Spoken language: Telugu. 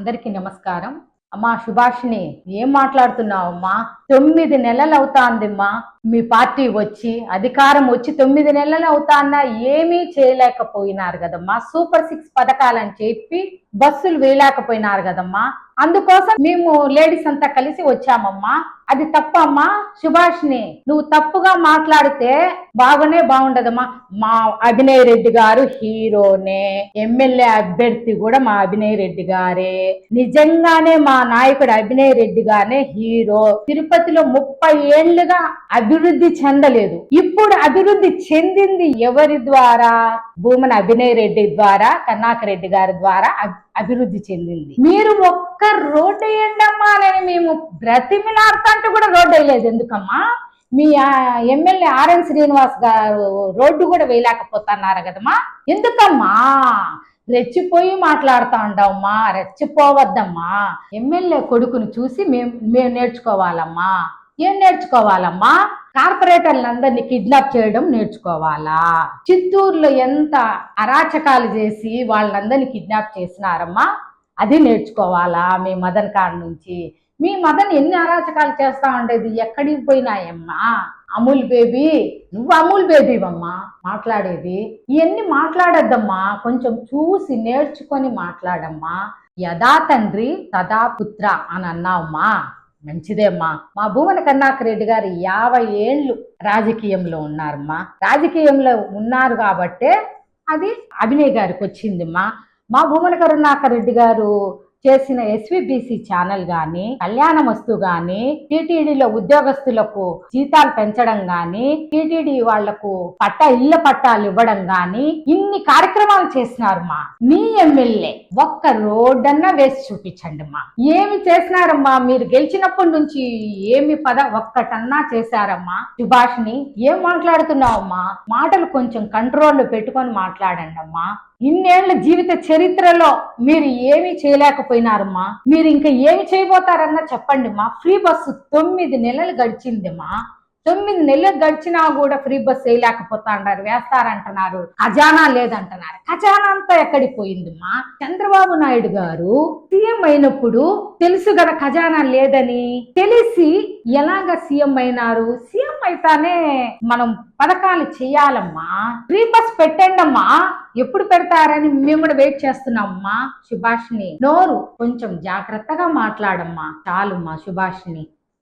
అందరికీ నమస్కారం. అమ్మా సుభాష్ని ఏం మాట్లాడుతున్నావమ్మా? తొమ్మిది నెలలు అవుతాందిమ్మా. మీ పార్టీ వచ్చి అధికారం వచ్చి తొమ్మిది నెలలు అవుతాన్నా ఏమీ చేయలేకపోయినారు కదమ్మా. సూపర్ సిక్స్ పథకాలని చెప్పి బస్సులు వేయలేకపోయినారు కదమ్మా. అందుకోసం మేము లేడీస్ అంతా కలిసి వచ్చామమ్మా. అది తప్పమ్మా. సుభాష్ని నువ్వు తప్పుగా మాట్లాడితే బాగానే బాగుండదమ్మా. మా అభినయ్ రెడ్డి గారు హీరోనే. ఎమ్మెల్యే అభ్యర్థి కూడా మా అభినయ్ రెడ్డి గారే. నిజంగానే మా నాయకుడు అభినయ్ రెడ్డి గారే హీరో. తిరుపతిలో ముప్పై ఏళ్ళుగా అభివృద్ధి చెందలేదు. ఇప్పుడు అభివృద్ధి చెందింది ఎవరి ద్వారా? భూమన అభినయ్ రెడ్డి ద్వారా కన్నాక రెడ్డి గారి ద్వారా అభివృద్ధి చెందింది. మీరు ఒక్క రోడ్డు వేయండమ్మా అని మేము బ్రతిమిలాడుతుంటే కూడా రోడ్డు వేయలేదు. ఎందుకమ్మా? మీ ఎమ్మెల్యే ఆర్ఎన్ శ్రీనివాస్ గారు రోడ్డు కూడా వేయలేకపోతున్నారు కదమ్మా? ఎందుకమ్మా? రెచ్చిపోయి మాట్లాడుతా ఉండవమ్మా. రెచ్చిపోవద్దమ్మా. ఎమ్మెల్యే కొడుకును చూసి మేము మేము నేర్చుకోవాలమ్మా. ఏం నేర్చుకోవాలమ్మా? కార్పొరేటర్లందరినీ కిడ్నాప్ చేయడం నేర్చుకోవాలా? చిత్తూరులో ఎంత అరాచకాలు చేసి వాళ్ళందరినీ కిడ్నాప్ చేసినారమ్మా? అది నేర్చుకోవాలా మీ మదన్ కాడ నుంచి? మీ మదన్ ఎన్ని అరాచకాలు చేస్తా ఉండేది? ఎక్కడికి పోయినాయమ్మా? అమూల్ బేబీ నువ్వు అమూల్ బేబీవమ్మా మాట్లాడేది. ఇవన్నీ మాట్లాడొద్దమ్మా కొంచెం చూసి నేర్చుకొని మాట్లాడమ్మా. యథా తండ్రి తదా పుత్ర అని అన్నావమ్మా మంచిదేమ్మా మా భూమన కన్నాకరెడ్డి గారు యాభై ఏళ్ళు రాజకీయంలో ఉన్నారమ్మా. రాజకీయంలో ఉన్నారు కాబట్టే అది అభినయ్ గారికి వచ్చిందమ్మా మా భూమన కరుణాకర్ రెడ్డి గారు చేసిన ఎస్విబిసి ఛానల్ గాని కళ్యాణ వస్తు గాని టీటీడీలో ఉద్యోగస్తులకు జీతాలు పెంచడం గాని టీటీడీ వాళ్ళకు పట్ట ఇళ్ళ పట్టాలు ఇవ్వడం గాని ఇన్ని కార్యక్రమాలు చేసినారు మా. మీ ఎమ్మెల్యే ఒక్క రోడ్డన్నా వేసి చూపించండి మా. ఏమి చేసినారమ్మా? మీరు గెలిచినప్పటి నుంచి ఏమి పద ఒక్కటన్నా చేశారమ్మా? సుభాష్ని ఏం మాట్లాడుతున్నావమ్మా? మాటలు కొంచెం కంట్రోల్లో పెట్టుకొని మాట్లాడండి అమ్మా ఇన్నేళ్ళ జీవిత చరిత్రలో మీరు ఏమీ చేయలేకపోయినారమ్మా. మీరు ఇంకా ఏమి చేయబోతారన్నా చెప్పండి మా. ఫ్రీ బస్సు తొమ్మిది నెలలు గడిచిందిమా తొమ్మిది నెలలు గడిచినా కూడా ఫ్రీ బస్ వేయలేకపోతా వేస్తారంటున్నారు. ఖజానా లేదంటున్నారు. ఖజానా అంతా ఎక్కడికి పోయిందమ్మా? చంద్రబాబు నాయుడు గారు సీఎం అయినప్పుడు తెలుసు కదా ఖజానా లేదని. తెలిసి ఎలాగ సీఎం అయినారు? సీఎం అయితేనే మనం పథకాలు చేయాలమ్మా. ఫ్రీ బస్ పెట్టండి అమ్మా ఎప్పుడు పెడతారని మేము కూడా వెయిట్ చేస్తున్నామమ్మా. సుభాష్ని నోరు కొంచెం జాగ్రత్తగా మాట్లాడమ్మా. చాలుమ్మా సుభాష్ని